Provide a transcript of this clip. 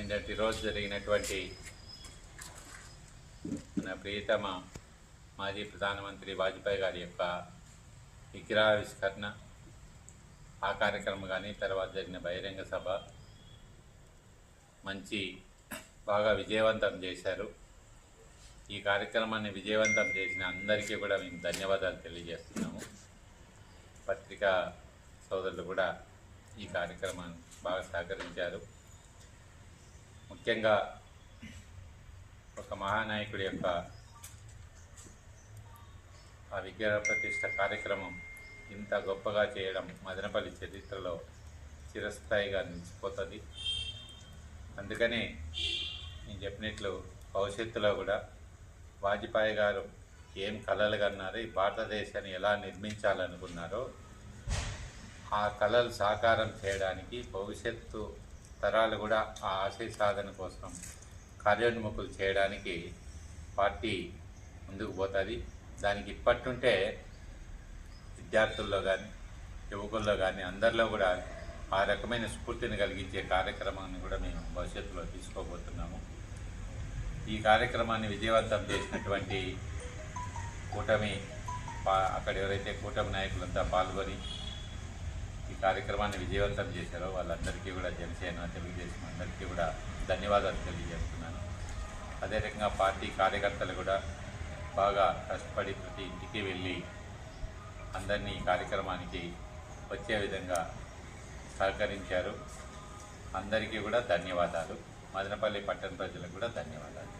నిన్నటి రోజు జరిగినటువంటి మన ప్రియతమ మాజీ ప్రధానమంత్రి వాజ్పేయి గారి యొక్క విగ్రహావిష్కరణ ఆ కార్యక్రమం కానీ తర్వాత జరిగిన బహిరంగ సభ మంచి బాగా విజయవంతం చేశారు. ఈ కార్యక్రమాన్ని విజయవంతం చేసిన అందరికీ కూడా మేము ధన్యవాదాలు తెలియజేస్తున్నాము. పత్రికా సోదరులు కూడా ఈ కార్యక్రమాన్ని బాగా సహకరించారు. ముఖ్యంగా ఒక మహానాయకుడి యొక్క ఆ విగ్రహ ప్రతిష్ట కార్యక్రమం ఇంత గొప్పగా చేయడం మదనపల్లి చరిత్రలో చిరస్థాయిగా నిలిచిపోతుంది. అందుకనే నేను చెప్పినట్లు భవిష్యత్తులో కూడా వాజ్పేయి గారు ఏం కళలు కన్నారో ఈ భారతదేశాన్ని ఎలా నిర్మించాలనుకున్నారో ఆ కళలు సాకారం చేయడానికి భవిష్యత్తు తరాలు కూడా ఆ ఆశయ సాధన కోసం కార్యోన్ముఖులు చేయడానికి పార్టీ ముందుకు పోతుంది. దానికి ఇప్పట్టుంటే విద్యార్థుల్లో కానీ యువకుల్లో కానీ అందరిలో కూడా ఆ రకమైన స్ఫూర్తిని కలిగించే కార్యక్రమాన్ని కూడా మేము భవిష్యత్తులో తీసుకోబోతున్నాము. ఈ కార్యక్రమాన్ని విజయవంతం చేసినటువంటి కూటమి అక్కడ ఎవరైతే కూటమి నాయకులంతా పాల్గొని ఈ కార్యక్రమాన్ని విజయవంతం చేశారో వాళ్ళందరికీ కూడా జనసేన తెలుగుదేశం అందరికీ కూడా ధన్యవాదాలు తెలియజేస్తున్నాను. అదే రకంగా పార్టీ కార్యకర్తలు కూడా బాగా కష్టపడి ప్రతి ఇంటికి వెళ్ళి అందరినీ ఈ కార్యక్రమానికి వచ్చే విధంగా సహకరించారు. అందరికీ కూడా ధన్యవాదాలు. మదనపల్లి పట్టణ ప్రజలకు కూడా ధన్యవాదాలు.